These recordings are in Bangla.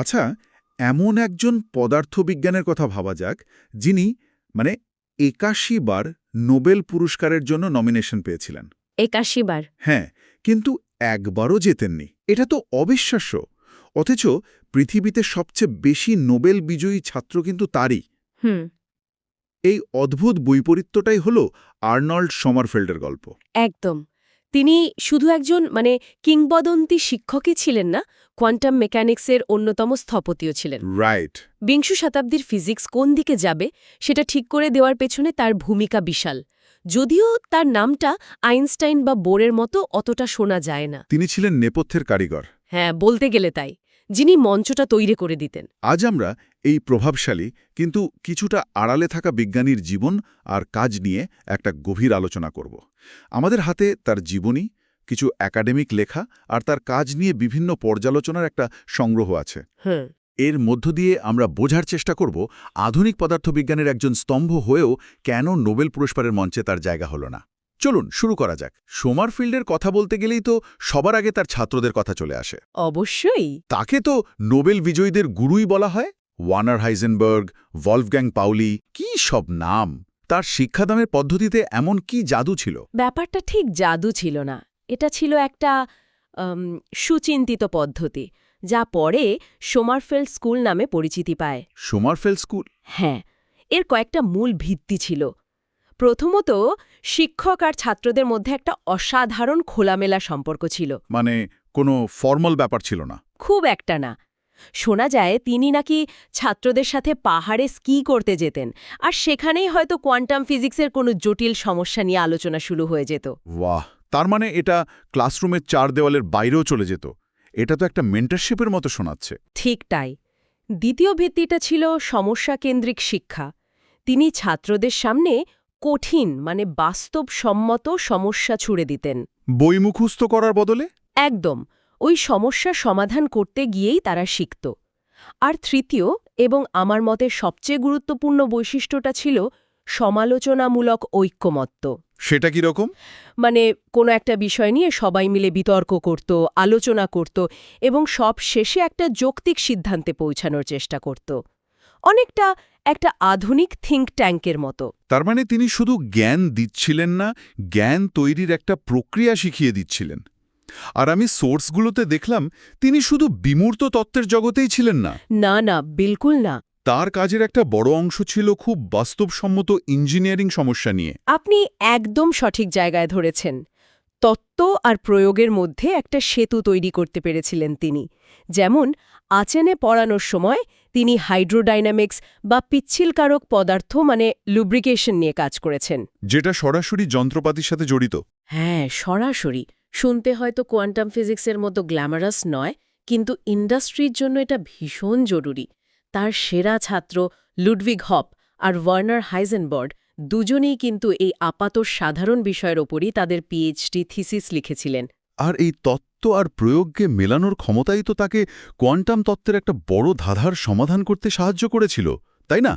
আচ্ছা এমন একজন পদার্থবিজ্ঞানের কথা ভাবা যাক যিনি মানে একাশি বার নোবেল পুরস্কারের জন্য নমিনেশন পেয়েছিলেন। একাশি বার? হ্যাঁ কিন্তু একবারও জেতেননি। এটা তো অবিশ্বাস্য। অথচ পৃথিবীতে সবচেয়ে বেশি নোবেল বিজয়ী ছাত্র কিন্তু তারই। হুম। এই অদ্ভুত বৈপরীত্যটাই হল আর্নল্ড সমারফেল্ডের গল্প। একদম। তিনি শুধু একজন মানে কিংবদন্তি শিক্ষকই ছিলেন না কোয়ান্টাম মেকানিক্সের অন্যতম স্থপতিও ছিলেন। রাইট বিংশ শতাব্দীর ফিজিক্স কোন দিকে যাবে সেটা ঠিক করে দেওয়ার পেছনে তার ভূমিকা বিশাল। যদিও তার নামটা আইনস্টাইন বা বোরের মতো অতটা শোনা যায় না। তিনি ছিলেন নেপথ্যের কারিগর। হ্যাঁ বলতে গেলে তাই। যিনি মঞ্চটা তৈরি করে দিতেন। আজ আমরা এই প্রভাবশালী কিন্তু কিছুটা আড়ালে থাকা বিজ্ঞানীর জীবন আর কাজ নিয়ে একটা গভীর আলোচনা করব। আমাদের হাতে তার জীবনী কিছু একাডেমিক লেখা আর তার কাজ নিয়ে বিভিন্ন পর্যালোচনার একটা সংগ্রহ আছে। হ্যাঁ এর মধ্য দিয়ে আমরা বোঝার চেষ্টা করব আধুনিক পদার্থবিজ্ঞানের একজন স্তম্ভ হয়েও কেন নোবেল পুরস্কারের মঞ্চে তার জায়গা হল না। চলুন শুরু করা যাক। সোমারফিল্ডের কথা বলতে গেলেই তো সবার আগে তার ছাত্রদের কথা চলে আসে। অবশ্যই। তাকে তো নোবেল বিজয়ীদের গুরুই বলা হয়? ওয়ানার হাইজেনবার্গ ভলফগ্যাং পাউলি কি সব নাম? তার শিক্ষাদানের পদ্ধতিতে এমন কি জাদু ছিল? ব্যাপারটা ঠিক জাদু ছিল না। এটা ছিল একটা সুচিন্তিত পদ্ধতি যা পরে সোমারফেল্ড স্কুল নামে পরিচিতি পায়। Sommerfeld school? হ্যাঁ এর কয়েকটা মূল ভিত্তি ছিল। প্রথমত শিক্ষক আর ছাত্রদের মধ্যে একটা অসাধারণ খোলামেলা সম্পর্ক ছিল। মানে কোনো ফর্মাল ব্যাপার ছিল না। খুব একটা না। শোনা যায় তিনি নাকি ছাত্রদের সাথে পাহাড়ে স্কি করতে যেতেন আর সেখানেই হয়তো কোয়ান্টাম ফিজিক্সের কোনো জটিল সমস্যা নিয়ে আলোচনা শুরু হয়ে যেত। বাহ! তার মানে এটা ক্লাসরুমের চার দেওয়ালের বাইরেও চলে যেত। এটা তো একটা মেন্টারশিপের মতো শোনাচ্ছে। ঠিক তাই। দ্বিতীয় ভিত্তিটা ছিল সমস্যা কেন্দ্রিক শিক্ষা। তিনি ছাত্রদের সামনে কঠিন মানে বাস্তবসম্মত সমস্যা ছুড়ে দিতেন। বই মুখস্থ করার বদলে? একদম। ওই সমস্যা সমাধান করতে গিয়েই তারা শিখত। আর তৃতীয় এবং আমার মতে সবচেয়ে গুরুত্বপূর্ণ বৈশিষ্ট্যটা ছিল সমালোচনামূলক ঐক্যমত্য। সেটা কি রকম? মানে কোনো একটা বিষয় নিয়ে সবাই মিলে বিতর্ক করত আলোচনা করত এবং সব শেষে একটা যৌক্তিক সিদ্ধান্তে পৌঁছানোর চেষ্টা করত। অনেকটা একটা আধুনিক থিঙ্ক ট্যাঙ্কের মতো। তার মানে তিনি শুধু জ্ঞান দিচ্ছিলেন না জ্ঞান তৈরির একটা প্রক্রিয়া শিখিয়ে দিচ্ছিলেন। আর আমি সোর্সগুলোতে দেখলাম তিনি শুধু বিমূর্ত তত্ত্বের জগতেই ছিলেন না। না না বিলকুল না। তার কাজের একটা বড় অংশ ছিল খুব বাস্তবসম্মত ইঞ্জিনিয়ারিং সমস্যা নিয়ে। আপনি একদম সঠিক জায়গায় ধরেছেন। তত্ত্ব আর প্রয়োগের মধ্যে একটা সেতু তৈরি করতে পেরেছিলেন তিনি। যেমন আচেনে পড়ানোর সময় তিনি হাইড্রোডাইনামিক্স বা পিচ্ছিলকারক পদার্থ মানে লুব্রিকেশন নিয়ে কাজ করেছেন। যেটা সরাসরি যন্ত্রপাতির সাথে জড়িত। হ্যাঁ সরাসরি। শুনতে হয়তো কোয়ান্টাম ফিজিক্সের মতো গ্ল্যামারাস নয় কিন্তু ইন্ডাস্ট্রির জন্য এটা ভীষণ জরুরি। তার সেরা ছাত্র লুডভিগ হপ আর ওয়ার্নার হাইজেনবার্ড দুজনেই কিন্তু এই আপাত সাধারণ বিষয়ের ওপরই তাদের পিএইচডি থিসিস লিখেছিলেন। আর এই তত্ত্ব আর প্রয়োগকে মেলানোর ক্ষমতাই তো তাকে কোয়ান্টাম তত্ত্বের একটা বড় ধাঁধার সমাধান করতে সাহায্য করেছিল তাই না?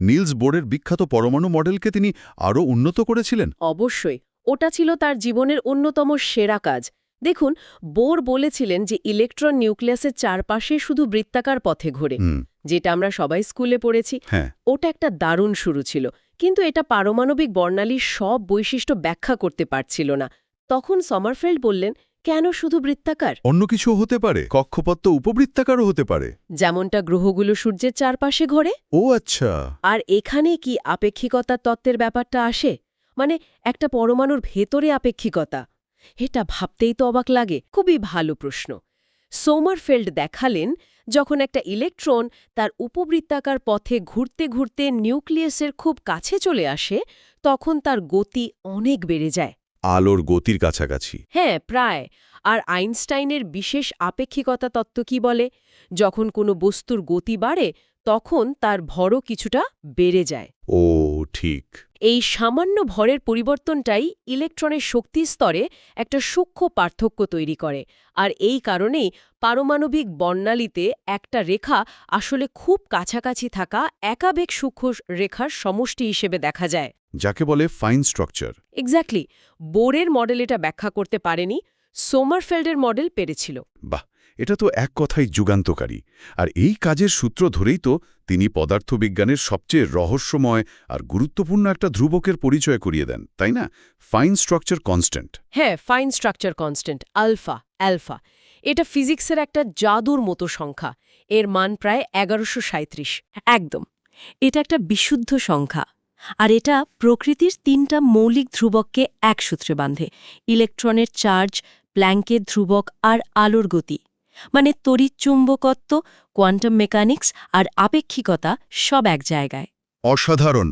নীলস বোর্ডের বিখ্যাত পরমাণু মডেলকে তিনি আরও উন্নত করেছিলেন। অবশ্যই ওটা ছিল তার জীবনের অন্যতম সেরা কাজ। দেখুন বোর বলেছিলেন যে ইলেকট্রন নিউক্লিয়াসের চারপাশে শুধু বৃত্তাকার পথে ঘোরে যেটা আমরা সবাই স্কুলে পড়েছি। হ্যাঁ। ওটা একটা দারুণ শুরু ছিল কিন্তু এটা পারমাণবিক বর্ণালীর সব বৈশিষ্ট্য ব্যাখ্যা করতে পারছিল না। তখন সমারফেল্ড বললেন কেন শুধু বৃত্তাকার? অন্য কিছু হতে পারে। কক্ষপথ উপবৃত্তাকারও হতে পারে। যেমনটা গ্রহগুলো সূর্যের চারপাশে ঘোরে। ও আচ্ছা। আর এখানে কি আপেক্ষিকতার তত্ত্বের ব্যাপারটা আসে? মানে একটা পরমাণুর ভেতরে আপেক্ষিকতা। এটা ভাবতেই তো অবাক লাগে। খুবই ভালো প্রশ্ন। সোমারফেল্ড দেখালেন যখন একটা ইলেকট্রন তার উপবৃত্তাকার পথে ঘুরতে ঘুরতে নিউক্লিয়াসের খুব কাছে চলে আসে তখন তার গতি অনেক বেড়ে যায়। আলোর গতির কাছাকাছি। হ্যাঁ প্রায়। আর আইনস্টাইনের বিশেষ আপেক্ষিকতা তত্ত্ব কি বলে? যখন কোনো বস্তুর গতি বাড়ে তখন তার ভরও কিছুটা বেড়ে যায়। ও ঠিক। এই সামান্য ভরের পরিবর্তনটাই ইলেকট্রনের শক্তি স্তরে একটা সূক্ষ্ম পার্থক্য তৈরি করে আর এই কারণেই পারমাণবিক বর্ণালীতে একটা রেখা আসলে খুব কাছাকাছি থাকা একাবেগ সূক্ষ্ম রেখার সমষ্টি হিসেবে দেখা যায়। যাকে বলে ফাইন স্ট্রাকচার। এক্স্যাক্টলি বোরের মডেল এটা ব্যাখ্যা করতে পারেনি সোমারফেল্ডের মডেল পেরেছিল। বাহ! এটা তো এক কথাই যুগান্তকারী। আর এই কাজের সূত্র ধরেই তো তিনি পদার্থবিজ্ঞানের সবচেয়ে রহস্যময় আর গুরুত্বপূর্ণ একটা ধ্রুবকের পরিচয় করিয়ে দেন, তাই না? Fine structure constant. হ্যাঁ fine structure constant, alpha, alpha. এটা ফিজিক্সের একটা জাদুর মতো সংখ্যা। এর মান প্রায় এগারোশো একদম। এটা একটা বিশুদ্ধ সংখ্যা। আর এটা প্রকৃতির তিনটা মৌলিক ধ্রুবককে এক সূত্রে বাঁধে। ইলেকট্রনের চার্জ, প্ল্যাঙ্কের ধ্রুবক আর আলোর গতি। মানে তড়িৎচুম্বকত্ব কোয়ান্টাম মেকানিক্স আর আপেক্ষিকতা সব এক জায়গায়। অসাধারণ।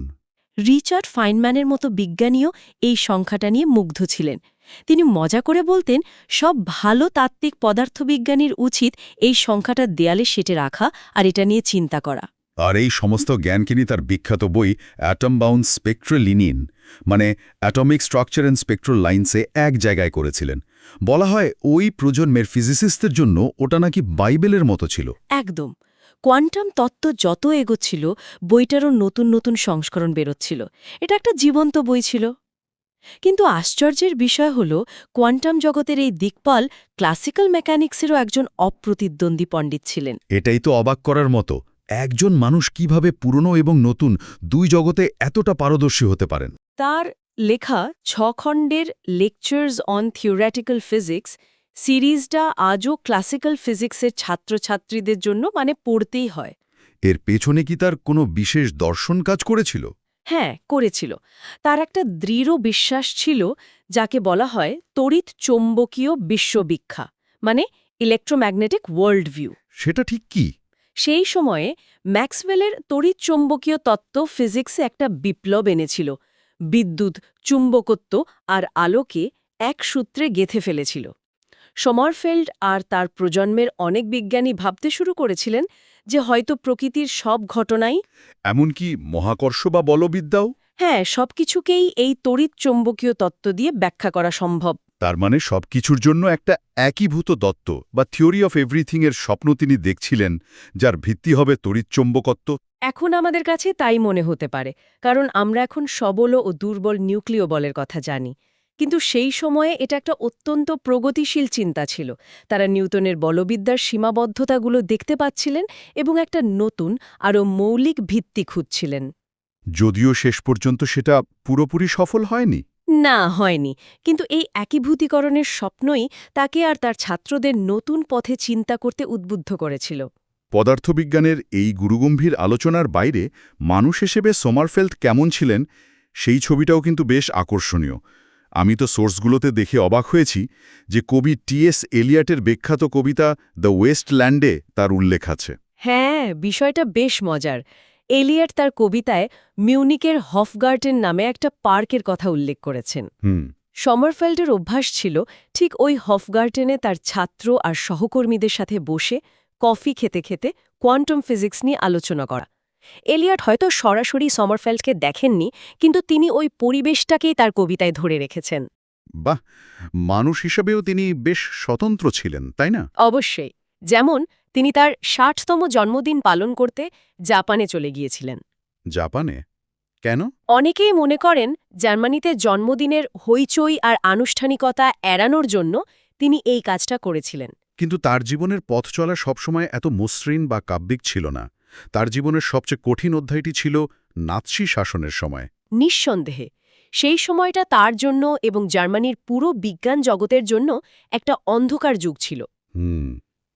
রিচার্ড ফাইনম্যানের মতো বিজ্ঞানীও এই সংখ্যাটা নিয়ে মুগ্ধ ছিলেন। তিনি মজা করে বলতেন সব ভালো তাত্ত্বিক পদার্থবিজ্ঞানীর উচিত এই সংখ্যাটা দেয়ালে সেটে রাখা আর এটা নিয়ে চিন্তা করা। আর এই সমস্ত জ্ঞানকিনি তার বিখ্যাত বই অ্যাটম বাউন্ড স্পেকট্রালিনিন মানে অ্যাটমিক স্ট্রাকচার অ্যান্ড স্পেকট্রাল লাইন্সে এক জায়গায় করেছিলেন। বলা হয় ওই প্রজন্মের ফিজিসিস্টদের জন্য ওটা নাকি বাইবেলের মতো ছিল। একদম। কোয়ান্টাম তত্ত্ব যত এগোচ্ছিল বইটারও নতুন নতুন সংস্করণ বেরোচ্ছিল। এটা একটা জীবন্ত বই ছিল। কিন্তু আশ্চর্যের বিষয় হল কোয়ান্টাম জগতের এই দিকপাল ক্লাসিক্যাল মেকানিক্সেরও একজন অপ্রতিদ্বন্দ্বী পণ্ডিত ছিলেন। এটাই তো অবাক করার মতো একজন মানুষ কীভাবে পুরনো এবং নতুন দুই জগতে এতটা পারদর্শী হতে পারেন? তার লেখা ছ খণ্ডের লেকচার্স অন থিওরিটিক্যাল ফিজিক্স সিরিজটা আজও ক্লাসিক্যাল ফিজিক্সের ছাত্রছাত্রীদের জন্য মানে পড়তেই হয়। এর পেছনে কি তার কোনো বিশেষ দর্শন কাজ করেছিল? হ্যাঁ করেছিল। তার একটা দৃঢ় বিশ্বাস ছিল যাকে বলা হয় তড়িৎ চৌম্বকীয় বিশ্ববিখ্যা মানে ইলেকট্রোম্যাগনেটিক ওয়ার্ল্ড ভিউ সেটা ঠিক কি? সেই সময়ে ম্যাক্সওয়েলের তড়িৎ চৌম্বকীয় তত্ত্ব ফিজিক্সে একটা বিপ্লব এনেছিল বিদ্যুৎ চুম্বকত্ব আর আলোকে এক সূত্রে গেথে ফেলেছিল। সমরফেল্ড আর তার প্রজন্মের অনেক বিজ্ঞানী ভাবতে শুরু করেছিলেন যে হয়তো প্রকৃতির সব ঘটনাই এমনকি মহাকর্ষ বা বলবিদ্যাও? হ্যাঁ সবকিছুকেই এই তড়িৎ চৌম্বকীয় তত্ত্ব দিয়ে ব্যাখ্যা করা সম্ভব। তার মানে সবকিছুর জন্য একটা একীভূত দত্ত বা থিওরি অফ এভরিথিং এর স্বপ্ন তিনি দেখছিলেন যার ভিত্তি হবে তড়িৎচম্বকত্ব এখন আমাদের কাছে তাই মনে হতে পারে কারণ আমরা এখন সবল ও দুর্বল নিউক্লিয় বলের কথা জানি। কিন্তু সেই সময়ে এটা একটা অত্যন্ত প্রগতিশীল চিন্তা ছিল। তারা নিউটনের বলবিদ্যার সীমাবদ্ধতাগুলো দেখতে পাচ্ছিলেন এবং একটা নতুন আরও মৌলিক ভিত্তি খুঁজছিলেন। যদিও শেষ পর্যন্ত সেটা পুরোপুরি সফল হয়নি। না হয়নি। কিন্তু এই একীভূতিকরণের স্বপ্নই তাকে আর তার ছাত্রদের নতুন পথে চিন্তা করতে উদ্বুদ্ধ করেছিল। পদার্থবিজ্ঞানের এই গুরুগম্ভীর আলোচনার বাইরে মানুষ হিসেবে সোমারফেল্ড কেমন ছিলেন সেই ছবিটাও কিন্তু বেশ আকর্ষণীয়। আমি তো সোর্সগুলোতে দেখে অবাক হয়েছি যে কবি টিএস এলিয়াটের বিখ্যাত কবিতা দ্য ওয়েস্টল্যান্ডে তার উল্লেখ আছে। হ্যাঁ বিষয়টা বেশ মজার। এলিয়ট তার কবিতায় মিউনিকের হফগার্টেন নামে একটা পার্কের কথা উল্লেখ করেছেন। সমরফেল্ডের অভ্যাস ছিল ঠিক ওই হফগার্টেনে তার ছাত্র আর সহকর্মীদের সাথে বসে কফি খেতে খেতে কোয়ান্টাম ফিজিক্স নিয়ে আলোচনা করা। এলিয়ট হয়তো সরাসরি সমরফেল্ডকে দেখেননি কিন্তু তিনি ওই পরিবেশটাকেই তার কবিতায় ধরে রেখেছেন। বাহ! মানুষ হিসেবেও তিনি বেশ স্বতন্ত্র ছিলেন তাই না? অবশ্যই। যেমন তিনি তার ষাটতম জন্মদিন পালন করতে জাপানে চলে গিয়েছিলেন। জাপানে? কেন? অনেকেই মনে করেন জার্মানিতে জন্মদিনের হইচই আর আনুষ্ঠানিকতা এড়ানোর জন্য তিনি এই কাজটা করেছিলেন। কিন্তু তার জীবনের পথ চলা সবসময় এত মসৃণ বা কাব্যিক ছিল না। তার জীবনের সবচেয়ে কঠিন অধ্যায়টি ছিল নাৎসি শাসনের সময়। নিঃসন্দেহে সেই সময়টা তার জন্য এবং জার্মানির পুরো বিজ্ঞান জগতের জন্য একটা অন্ধকার যুগ ছিল। হুম।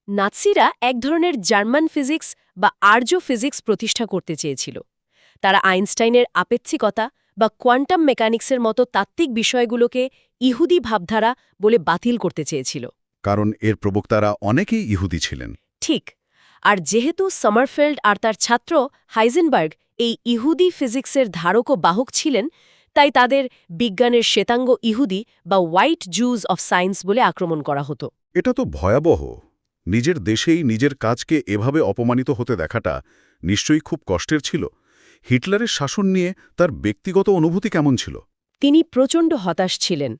নাৎসিরা এক ধরনের জার্মান ফিজিক্স বা আর্য ফিজিক্স প্রতিষ্ঠা করতে চেয়েছিল। তারা আইনস্টাইনের আপেক্ষিকতা বা কোয়ান্টাম মেকানিক্সের মতো তাত্ত্বিক বিষয়গুলোকে ইহুদি ভাবধারা বলে বাতিল করতে চেয়েছিল। কারণ এর প্রবক্তারা অনেকেই ইহুদি ছিলেন। ঠিক আর যেহেতু সামারফেল্ড আর তার ছাত্র হাইজেনবার্গ এই ইহুদি ফিজিক্সের ধারক ও বাহক ছিলেন তাই তাদের বিজ্ঞানের শ্বেতাঙ্গ ইহুদি বা হোয়াইট জুজ অফ সায়েন্স বলে আক্রমণ করা হতো। এটা তো ভয়াবহ। নিজের দেশেই নিজের কাজকে এভাবে অপমানিত হতে দেখাটা নিশ্চয়ই খুব কষ্টের ছিল। হিটলারের শাসন নিয়ে তার ব্যক্তিগত অনুভূতি কেমন ছিল? তিনি প্রচণ্ড হতাশ ছিলেন।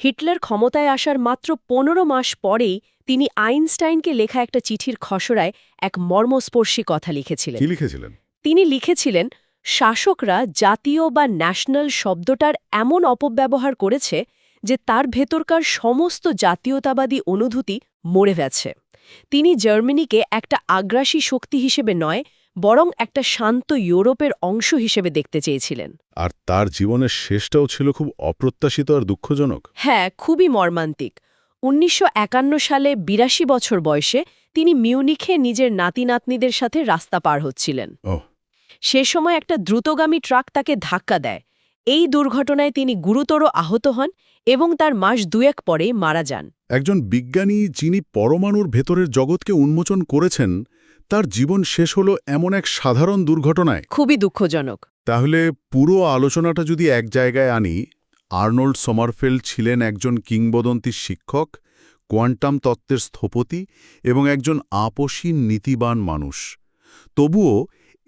হিটলার ক্ষমতায় আসার মাত্র পনেরো মাস পরেই তিনি আইনস্টাইনকে লেখা একটা চিঠির খসড়ায় এক মর্মস্পর্শী কথা লিখেছিলেন। লিখেছিলেন? তিনি লিখেছিলেন শাসকরা জাতীয় বা ন্যাশনাল শব্দটার এমন অপব্যবহার করেছে যে তার ভেতরকার সমস্ত জাতীয়তাবাদী অনুভূতি মরে গেছে। তিনি জার্মানিকে একটা আগ্রাসী শক্তি হিসেবে নয় বরং একটা শান্ত ইউরোপের অংশ হিসেবে দেখতে চেয়েছিলেন। আর তার জীবনের শেষটাও ছিল খুব অপ্রত্যাশিত আর দুঃখজনক। হ্যাঁ খুবই মর্মান্তিক। উনিশশো একান্ন সালে বিরাশি বছর বয়সে তিনি মিউনিখে নিজের নাতি নাতনিদের সাথে রাস্তা পার হচ্ছিলেন। সে সময় একটা দ্রুতগামী ট্রাক তাকে ধাক্কা দেয়। এই দুর্ঘটনায় তিনি গুরুতর আহত হন এবং তার মাস দুয়েক পরে মারা যান। একজন বিজ্ঞানী যিনি পরমাণুর ভেতরের জগৎকে উন্মোচন করেছেন তার জীবন শেষ হলো এমন এক সাধারণ দুর্ঘটনায়। খুবই দুঃখজনক। তাহলে পুরো আলোচনাটা যদি এক জায়গায় আনি আর্নল্ড সমারফেল্ড ছিলেন একজন কিংবদন্তির শিক্ষক কোয়ান্টাম তত্ত্বের স্থপতি এবং একজন আপসী নীতিবান মানুষ। তবুও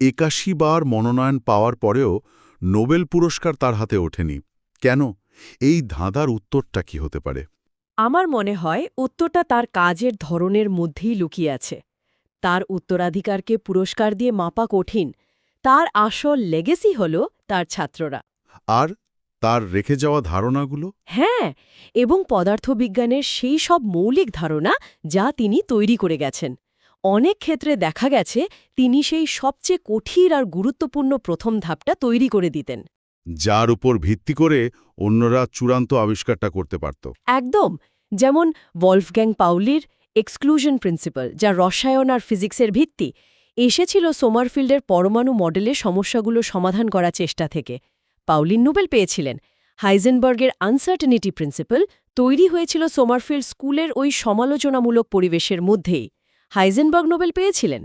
একাশি বার মনোনয়ন পাওয়ার পরেও নোবেল পুরস্কার তার হাতে ওঠেনি। কেন? এই ধাঁধার উত্তরটা কি হতে পারে? আমার মনে হয় উত্তরটা তার কাজের ধরনের মধ্যেই লুকিয়ে আছে। তার উত্তরাধিকারকে পুরস্কার দিয়ে মাপা কঠিন। তার আসল লেগেসি হল তার ছাত্ররা। আর তার রেখে যাওয়া ধারণাগুলো? হ্যাঁ এবং পদার্থবিজ্ঞানের সেই সব মৌলিক ধারণা যা তিনি তৈরি করে গেছেন। অনেক ক্ষেত্রে দেখা গেছে তিনি সেই সবচেয়ে কঠিন আর গুরুত্বপূর্ণ প্রথম ধাপটা তৈরি করে দিতেন। যার উপর ভিত্তি করে অন্যরা চূড়ান্ত আবিষ্কারটা করতে পারত। একদম! যেমন ভলফগ্যাং পাউলির এক্সক্লুশন প্রিন্সিপাল যা রসায়ন আর ফিজিক্সের ভিত্তি এসেছিল সোমারফিল্ডের পরমাণু মডেলে সমস্যাগুলো সমাধান করার চেষ্টা থেকে। পাউলিন নোবেল পেয়েছিলেন। হাইজেনবার্গের আনসার্টেনিটি প্রিন্সিপাল তৈরি হয়েছিল সোমারফিল্ড স্কুলের ওই সমালোচনামূলক পরিবেশের মধ্যেই। হাইজেনবার্গ নোবেল পেয়েছিলেন?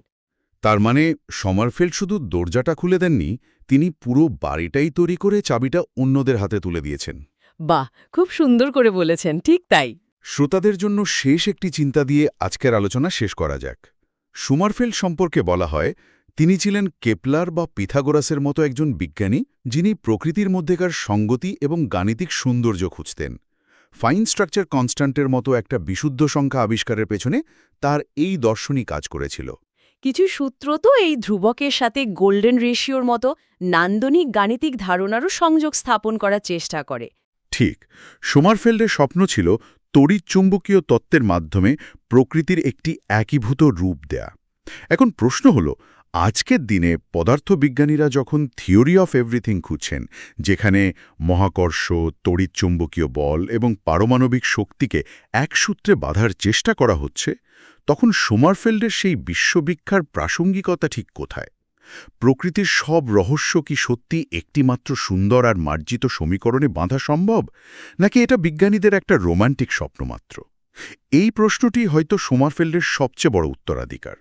তার মানে সমারফেল্ড শুধু দরজাটা খুলে দেননি তিনি পুরো বাড়িটাই তৈরি করে চাবিটা অন্যদের হাতে তুলে দিয়েছেন। বাহ খুব সুন্দর করে বলেছেন ঠিক তাই। শ্রোতাদের জন্য শেষ একটি চিন্তা দিয়ে আজকের আলোচনা শেষ করা যাক। সুমারফেল্ড সম্পর্কে বলা হয় তিনি ছিলেন কেপলার বা পিথাগোরাসের মতো একজন বিজ্ঞানী যিনি প্রকৃতির মধ্যেকার সঙ্গতি এবং গাণিতিক সৌন্দর্য খুঁজতেন। ফাইন স্ট্রাকচার কনস্ট্যান্টের মতো একটা বিশুদ্ধ সংখ্যা আবিষ্কারের পেছনে তার এই দর্শনই কাজ করেছিল। কিছু সূত্র তো এই ধ্রুবকের সাথে গোল্ডেন রেশিওর মতো নান্দনিক গাণিতিক ধারণারও সংযোগ স্থাপন করার চেষ্টা করে। ঠিক সোমারফেল্ডের স্বপ্ন ছিল তড়িৎচুম্বকীয় তত্ত্বের মাধ্যমে প্রকৃতির একটি একীভূত রূপ দেয়া। এখন প্রশ্ন হল আজকের দিনে পদার্থবিজ্ঞানীরা যখন থিওরি অফ এভরিথিং খুঁজছেন, যেখানে মহাকর্ষ, তড়িৎচুম্বকীয় বল এবং পারমাণবিক শক্তিকে এক সূত্রে বাঁধার চেষ্টা করা হচ্ছে, তখন সোমারফেল্ডের সেই বিশ্ববিখ্যার প্রাসঙ্গিকতা ঠিক কোথায়? প্রকৃতির সব রহস্য কি সত্যি একটিমাত্র সুন্দর আর মার্জিত সমীকরণে বাঁধা সম্ভব? নাকি এটা বিজ্ঞানীদের একটা রোমান্টিক স্বপ্ন মাত্র এই প্রশ্নটি হয়তো সোমারফেল্ডের সবচেয়ে বড় উত্তরাধিকার।